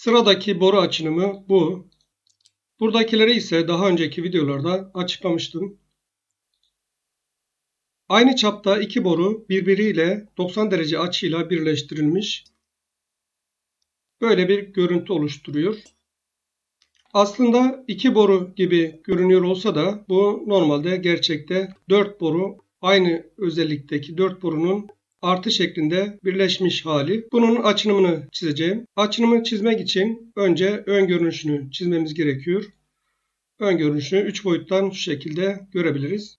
Sıradaki boru açınımı bu. Buradakileri ise daha önceki videolarda açıklamıştım. Aynı çapta iki boru birbiriyle 90 derece açıyla birleştirilmiş. Böyle bir görüntü oluşturuyor. Aslında iki boru gibi görünüyor olsa da bu normalde gerçekte 4 boru aynı özellikteki 4 borunun artı şeklinde birleşmiş hali. Bunun açınımını çizeceğim. Açınımı çizmek için önce ön görünüşünü çizmemiz gerekiyor. Ön görünüşünü 3 boyuttan şu şekilde görebiliriz.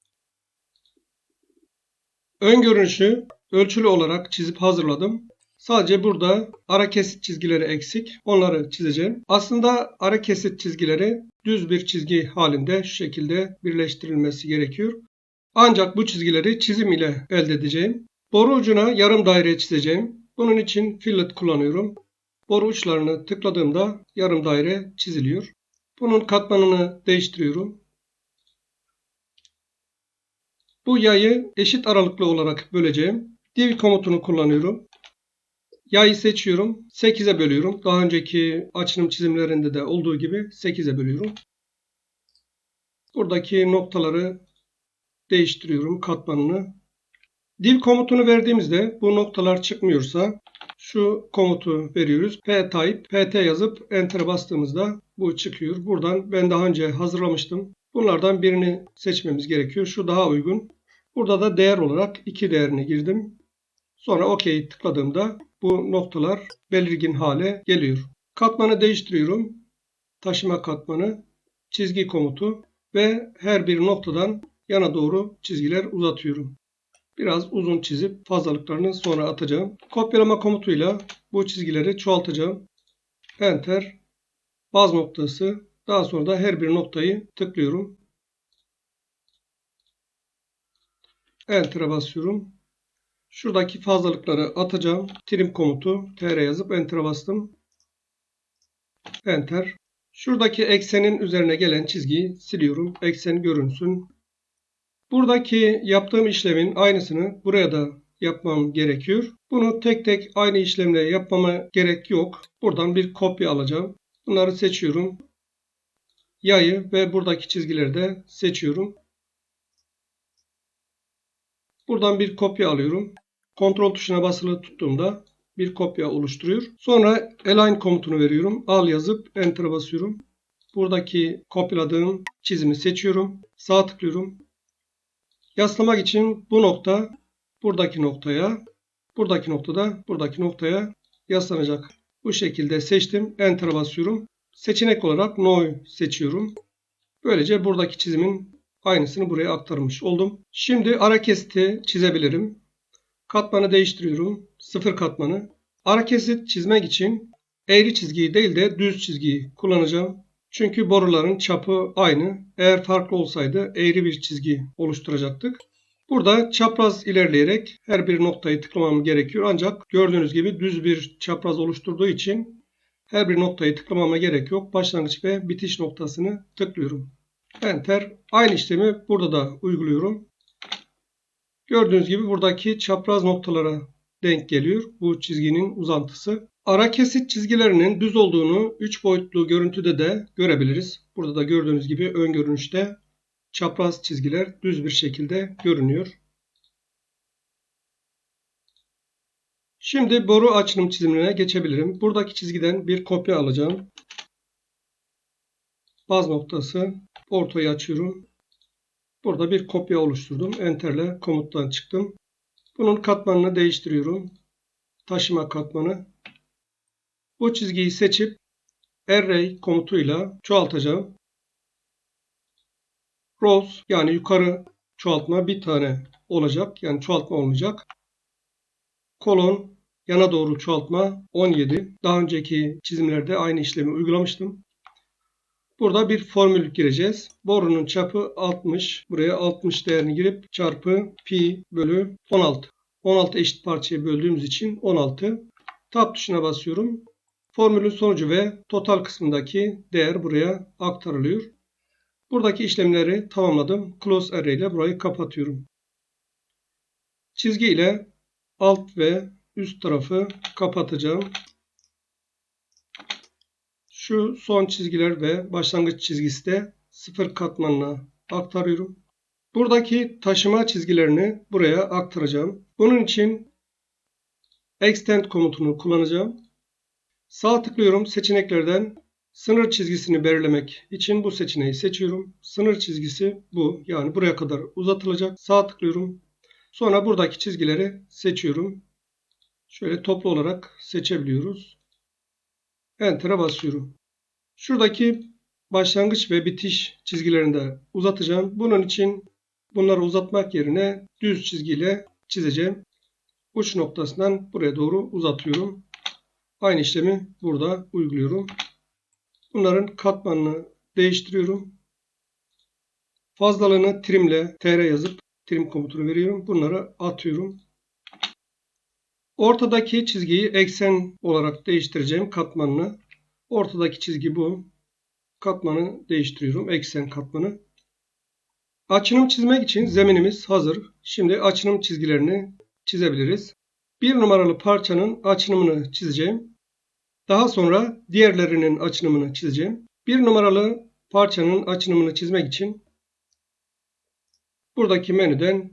Ön görünüşü ölçülü olarak çizip hazırladım. Sadece burada ara kesit çizgileri eksik. Onları çizeceğim. Aslında ara kesit çizgileri düz bir çizgi halinde şu şekilde birleştirilmesi gerekiyor. Ancak bu çizgileri çizim ile elde edeceğim. Boru ucuna yarım daire çizeceğim. Bunun için fillet kullanıyorum. Boru uçlarını tıkladığımda yarım daire çiziliyor. Bunun katmanını değiştiriyorum. Bu yayı eşit aralıklı olarak böleceğim. Div komutunu kullanıyorum. Yayı seçiyorum. 8'e bölüyorum. Daha önceki açınım çizimlerinde de olduğu gibi 8'e bölüyorum. Buradaki noktaları değiştiriyorum katmanını. Div komutunu verdiğimizde bu noktalar çıkmıyorsa şu komutu veriyoruz. p-type, pt yazıp enter'e bastığımızda bu çıkıyor. Buradan ben daha önce hazırlamıştım. Bunlardan birini seçmemiz gerekiyor. Şu daha uygun. Burada da değer olarak 2 değerini girdim. Sonra OK tıkladığımda bu noktalar belirgin hale geliyor. Katmanı değiştiriyorum. Taşıma katmanı, çizgi komutu ve her bir noktadan yana doğru çizgiler uzatıyorum. Biraz uzun çizip fazlalıklarını sonra atacağım. Kopyalama komutuyla bu çizgileri çoğaltacağım. Enter, baz noktası, daha sonra da her bir noktayı tıklıyorum. Enter'a basıyorum. Şuradaki fazlalıkları atacağım. Trim komutu tr yazıp enter'a bastım. Enter. Şuradaki eksenin üzerine gelen çizgiyi siliyorum. Eksen görünsün. Buradaki yaptığım işlemin aynısını buraya da yapmam gerekiyor. Bunu tek tek aynı işlemle yapmama gerek yok. Buradan bir kopya alacağım. Bunları seçiyorum. Yayı ve buradaki çizgileri de seçiyorum. Buradan bir kopya alıyorum. Kontrol tuşuna basılı tuttuğumda bir kopya oluşturuyor. Sonra align komutunu veriyorum. Al yazıp enter'a basıyorum. Buradaki kopyaladığım çizimi seçiyorum. Sağ tıklıyorum. Yaslamak için bu nokta buradaki noktaya, buradaki noktada buradaki noktaya yaslanacak. Bu şekilde seçtim. Enter'a basıyorum. Seçenek olarak No seçiyorum. Böylece buradaki çizimin aynısını buraya aktarmış oldum. Şimdi ara kesiti çizebilirim. Katmanı değiştiriyorum. Sıfır katmanı. Ara kesit çizmek için eğri çizgiyi değil de düz çizgiyi kullanacağım. Çünkü boruların çapı aynı. Eğer farklı olsaydı eğri bir çizgi oluşturacaktık. Burada çapraz ilerleyerek her bir noktayı tıklamam gerekiyor. Ancak gördüğünüz gibi düz bir çapraz oluşturduğu için her bir noktayı tıklamama gerek yok. Başlangıç ve bitiş noktasını tıklıyorum. Enter. Aynı işlemi burada da uyguluyorum. Gördüğünüz gibi buradaki çapraz noktalara denk geliyor. Bu çizginin uzantısı. Ara kesit çizgilerinin düz olduğunu 3 boyutlu görüntüde de görebiliriz. Burada da gördüğünüz gibi ön görünüşte çapraz çizgiler düz bir şekilde görünüyor. Şimdi boru açılım çizimine geçebilirim. Buradaki çizgiden bir kopya alacağım. Baz noktası. Ortayı açıyorum. Burada bir kopya oluşturdum. Enter ile komuttan çıktım. Bunun katmanını değiştiriyorum. Taşıma katmanı. Bu çizgiyi seçip array komutuyla çoğaltacağım. Rows yani yukarı çoğaltma bir tane olacak. Yani çoğaltma olmayacak. Kolon yana doğru çoğaltma 17. Daha önceki çizimlerde aynı işlemi uygulamıştım. Burada bir formül gireceğiz. Borunun çapı 60. Buraya 60 değerini girip çarpı pi bölü 16. 16 eşit parçaya böldüğümüz için 16. Tab tuşuna basıyorum. Formülün sonucu ve total kısmındaki değer buraya aktarılıyor. Buradaki işlemleri tamamladım. Close array ile burayı kapatıyorum. Çizgi ile alt ve üst tarafı kapatacağım. Şu son çizgiler ve başlangıç çizgisi de sıfır katmanına aktarıyorum. Buradaki taşıma çizgilerini buraya aktaracağım. Bunun için extend komutunu kullanacağım. Sağ tıklıyorum seçeneklerden sınır çizgisini belirlemek için bu seçeneği seçiyorum. Sınır çizgisi bu. Yani buraya kadar uzatılacak. Sağ tıklıyorum. Sonra buradaki çizgileri seçiyorum. Şöyle toplu olarak seçebiliyoruz. Enter'a basıyorum. Şuradaki başlangıç ve bitiş çizgilerini de uzatacağım. Bunun için bunları uzatmak yerine düz çizgiyle çizeceğim. Uç noktasından buraya doğru uzatıyorum. Aynı işlemi burada uyguluyorum. Bunların katmanını değiştiriyorum. Fazlalığını trimle tr yazıp trim komutunu veriyorum. Bunları atıyorum. Ortadaki çizgiyi eksen olarak değiştireceğim katmanını. Ortadaki çizgi bu. Katmanı değiştiriyorum. Eksen katmanı. Açınım çizmek için zeminimiz hazır. Şimdi açınım çizgilerini çizebiliriz. Bir numaralı parçanın açınımını çizeceğim. Daha sonra diğerlerinin açınımını çizeceğim. Bir numaralı parçanın açınımını çizmek için buradaki menüden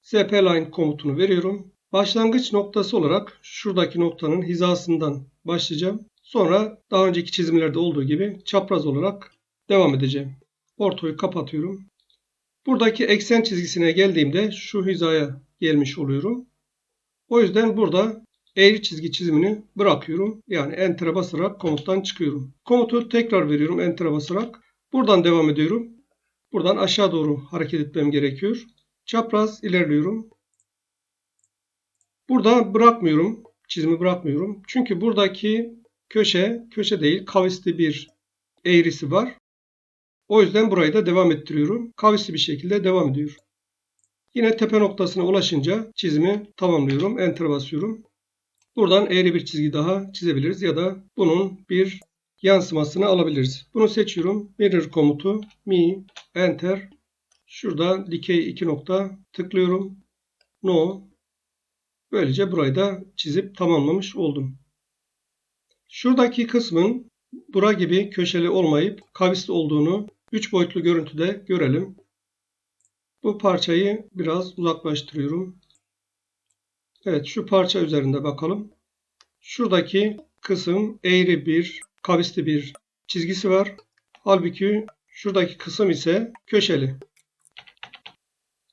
spline komutunu veriyorum. Başlangıç noktası olarak şuradaki noktanın hizasından başlayacağım. Sonra daha önceki çizimlerde olduğu gibi çapraz olarak devam edeceğim. Ortoyu kapatıyorum. Buradaki eksen çizgisine geldiğimde şu hizaya gelmiş oluyorum. O yüzden burada eğri çizgi çizimini bırakıyorum. Yani Enter'a basarak komuttan çıkıyorum. Komutu tekrar veriyorum Enter'a basarak. Buradan devam ediyorum. Buradan aşağı doğru hareket etmem gerekiyor. Çapraz ilerliyorum. Burada bırakmıyorum. Çizimi bırakmıyorum. Çünkü buradaki köşe, köşe değil kavisli bir eğrisi var. O yüzden burayı da devam ettiriyorum. Kavisli bir şekilde devam ediyor. Yine tepe noktasına ulaşınca çizimi tamamlıyorum. Enter basıyorum. Buradan eğri bir çizgi daha çizebiliriz ya da bunun bir yansımasını alabiliriz. Bunu seçiyorum. Mirror komutu mi enter şurada dikey iki nokta tıklıyorum. No. Böylece burayı da çizip tamamlamış oldum. Şuradaki kısmın bura gibi köşeli olmayıp kavisli olduğunu 3 boyutlu görüntüde görelim. Bu parçayı biraz uzaklaştırıyorum. Evet şu parça üzerinde bakalım. Şuradaki kısım eğri bir, kavisli bir çizgisi var. Halbuki şuradaki kısım ise köşeli.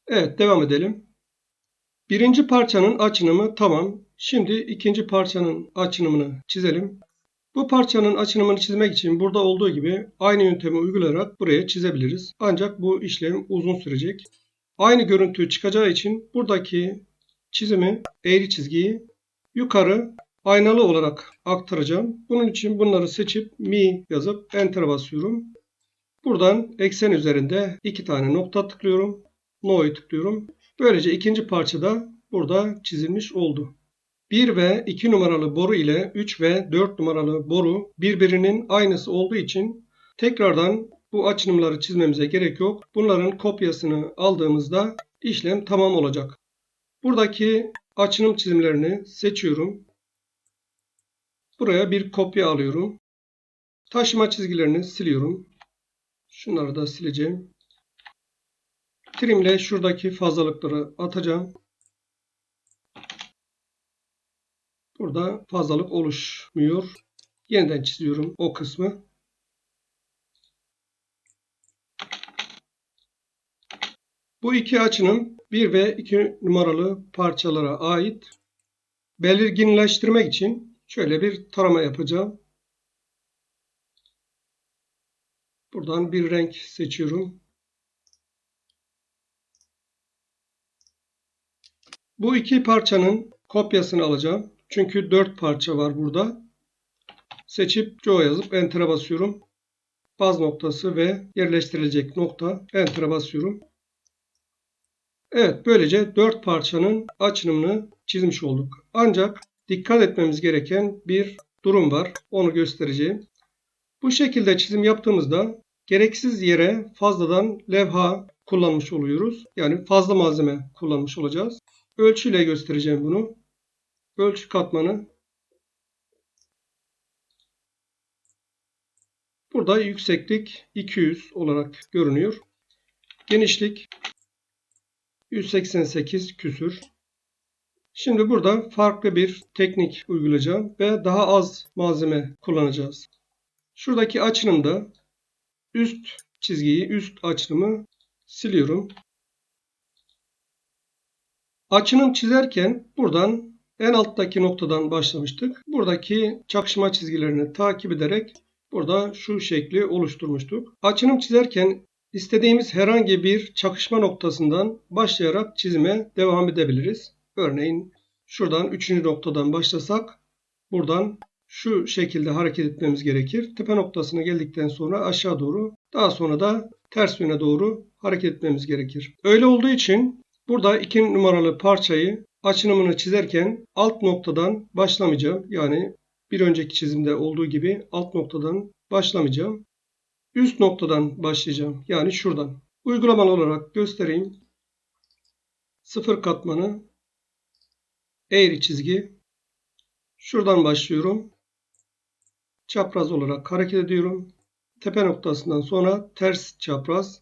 Evet devam edelim. Birinci parçanın açınımı tamam. Şimdi ikinci parçanın açınımını çizelim. Bu parçanın açınımını çizmek için burada olduğu gibi aynı yöntemi uygulayarak buraya çizebiliriz. Ancak bu işlem uzun sürecek. Aynı görüntü çıkacağı için buradaki çizimi, eğri çizgiyi yukarı aynalı olarak aktaracağım. Bunun için bunları seçip mi yazıp enter basıyorum. Buradan eksen üzerinde iki tane nokta tıklıyorum. No'yu tıklıyorum. Böylece ikinci parça da burada çizilmiş oldu. 1 ve 2 numaralı boru ile 3 ve 4 numaralı boru birbirinin aynısı olduğu için tekrardan bu açınımları çizmemize gerek yok. Bunların kopyasını aldığımızda işlem tamam olacak. Buradaki açınım çizimlerini seçiyorum. Buraya bir kopya alıyorum. Taşıma çizgilerini siliyorum. Şunları da sileceğim. Trim ile şuradaki fazlalıkları atacağım. Burada fazlalık oluşmuyor. Yeniden çiziyorum o kısmı. Bu iki açının 1 ve 2 numaralı parçalara ait belirginleştirmek için şöyle bir tarama yapacağım. Buradan bir renk seçiyorum. Bu iki parçanın kopyasını alacağım. Çünkü 4 parça var burada. Seçip Joe yazıp Enter'a basıyorum. Baz noktası ve yerleştirilecek nokta. Enter'a basıyorum. Evet böylece 4 parçanın açınımını çizmiş olduk. Ancak dikkat etmemiz gereken bir durum var. Onu göstereceğim. Bu şekilde çizim yaptığımızda gereksiz yere fazladan levha kullanmış oluyoruz. Yani fazla malzeme kullanmış olacağız. Ölçüyle göstereceğim bunu. Ölçü katmanı Burada yükseklik 200 olarak görünüyor. Genişlik 188 küsür. Şimdi burada farklı bir teknik uygulayacağım ve daha az malzeme kullanacağız. Şuradaki açınımda üst çizgiyi, üst açınımı siliyorum. Açınım çizerken buradan en alttaki noktadan başlamıştık. Buradaki çakışma çizgilerini takip ederek burada şu şekli oluşturmuştuk. Açınım çizerken istediğimiz herhangi bir çakışma noktasından başlayarak çizime devam edebiliriz. Örneğin şuradan 3. noktadan başlasak buradan şu şekilde hareket etmemiz gerekir. Tepe noktasına geldikten sonra aşağı doğru daha sonra da ters yöne doğru hareket etmemiz gerekir. Öyle olduğu için burada 2 numaralı parçayı açınımını çizerken alt noktadan başlamayacağım. Yani bir önceki çizimde olduğu gibi alt noktadan başlamayacağım. Üst noktadan başlayacağım. Yani şuradan. Uygulamalı olarak göstereyim. Sıfır katmanı eğri çizgi. Şuradan başlıyorum. Çapraz olarak hareket ediyorum. Tepe noktasından sonra ters çapraz.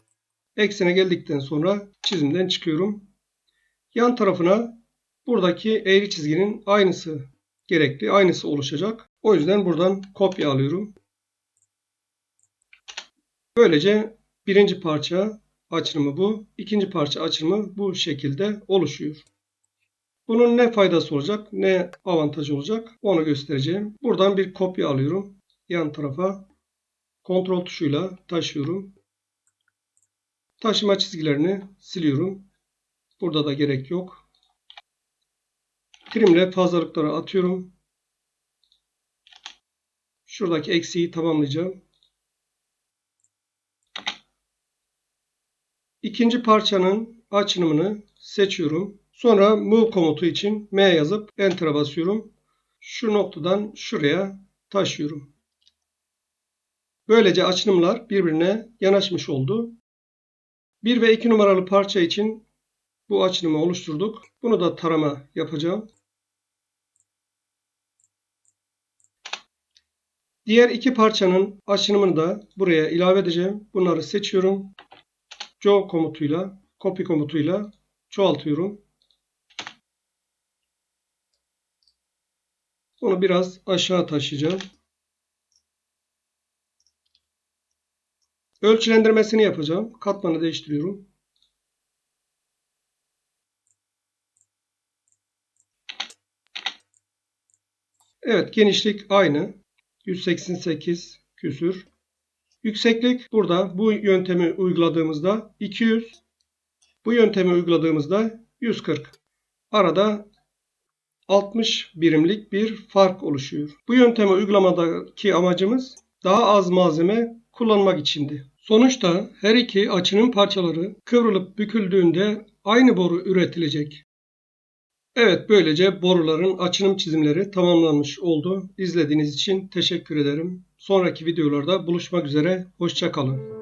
Eksene geldikten sonra çizimden çıkıyorum. Yan tarafına buradaki eğri çizginin aynısı gerekli. Aynısı oluşacak. O yüzden buradan kopya alıyorum. Böylece birinci parça açılımı bu. ikinci parça açılımı bu şekilde oluşuyor. Bunun ne faydası olacak, ne avantajı olacak onu göstereceğim. Buradan bir kopya alıyorum. Yan tarafa kontrol tuşuyla taşıyorum. Taşıma çizgilerini siliyorum. Burada da gerek yok. Trimle fazlalıkları atıyorum. Şuradaki eksiği tamamlayacağım. İkinci parçanın açınımını seçiyorum. Sonra move komutu için M yazıp Enter'a basıyorum. Şu noktadan şuraya taşıyorum. Böylece açınımlar birbirine yanaşmış oldu. 1 ve 2 numaralı parça için bu açınımı oluşturduk. Bunu da tarama yapacağım. Diğer iki parçanın açınımını da buraya ilave edeceğim. Bunları seçiyorum. Joe komutuyla, copy komutuyla çoğaltıyorum. Onu biraz aşağı taşıyacağım. Ölçülendirmesini yapacağım. Katmanı değiştiriyorum. Evet genişlik aynı. 188 küsür. Yükseklik burada bu yöntemi uyguladığımızda 200. Bu yöntemi uyguladığımızda 140. Arada 60 birimlik bir fark oluşuyor. Bu yöntemi uygulamadaki amacımız daha az malzeme kullanmak içindi. Sonuçta her iki açının parçaları kıvrılıp büküldüğünde aynı boru üretilecek. Evet böylece boruların açınım çizimleri tamamlanmış oldu. İzlediğiniz için teşekkür ederim. Sonraki videolarda buluşmak üzere. Hoşçakalın.